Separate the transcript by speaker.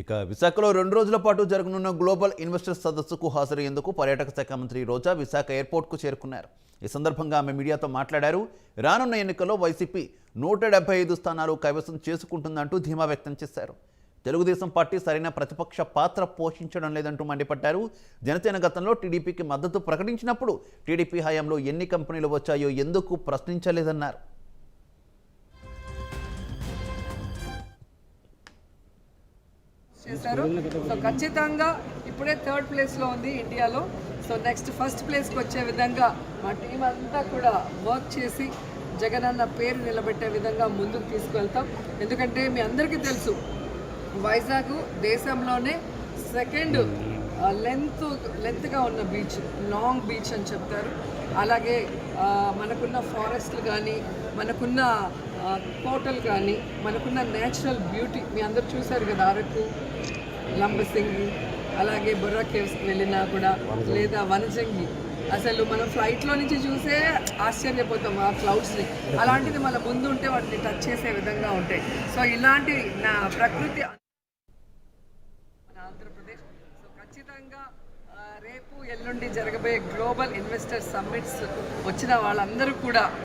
Speaker 1: ఇక విశాఖలో రెండు రోజుల పాటు జరగనున్న గ్లోబల్ ఇన్వెస్టర్స్ సదస్సుకు హాజరయ్యేందుకు పర్యాటక శాఖ మంత్రి రోజా విశాఖ ఎయిర్పోర్ట్కు చేరుకున్నారు. ఈ సందర్భంగా ఆమె మీడియాతో మాట్లాడారు. రానున్న ఎన్నికల్లో వైసీపీ నూట డెబ్బై ఐదు స్థానాలు కైవసం చేసుకుంటుందంటూ ధీమా వ్యక్తం చేశారు. తెలుగుదేశం పార్టీ సరైన ప్రతిపక్ష పాత్ర పోషించడం లేదంటూ మండిపడ్డారు. జనసేన గతంలో టీడీపీకి మద్దతు ప్రకటించినప్పుడు టీడీపీ హయాంలో ఎన్ని కంపెనీలు వచ్చాయో ఎందుకు ప్రశ్నించలేదన్నారు.
Speaker 2: చేశారు. సో ఖచ్చితంగా ఇప్పుడే థర్డ్ ప్లేస్లో ఉంది ఇండియాలో. సో నెక్స్ట్ ఫస్ట్ ప్లేస్కి వచ్చే విధంగా మా టీం అంతా కూడా వర్క్ చేసి జగనన్న పేరు నిలబెట్టే విధంగా ముందుకు తీసుకువెళ్తాం. ఎందుకంటే మీ అందరికీ తెలుసు వైజాగ్ దేశంలోనే సెకండ్ లెంత్ లెంత్గా ఉన్న బీచ్ లాంగ్ బీచ్ అని చెప్తారు. అలాగే మనకున్న ఫారెస్ట్లు కానీ మనకున్న కోటలు కానీ మనకున్న నేచురల్ బ్యూటీ మీ అందరు చూశారు కదా అరకు లంబసింగి అలాగే బొర్రా కేవ్స్కి వెళ్ళినా కూడా లేదా వనజంగి. అసలు మనం ఫ్లైట్లో నుంచి చూసే ఆశ్చర్యపోతాం ఆ క్లౌడ్స్ని అలాంటిది మన ముందు ఉంటే వాటిని టచ్ చేసే విధంగా ఉంటాయి. సో ఇలాంటి నా ప్రకృతి మన ఆంధ్రప్రదేశ్. సో ఖచ్చితంగా రేపు ఎల్లుండి జరగబోయే గ్లోబల్ ఇన్వెస్టర్ సమ్మిట్స్ వచ్చిన వాళ్ళందరూ కూడా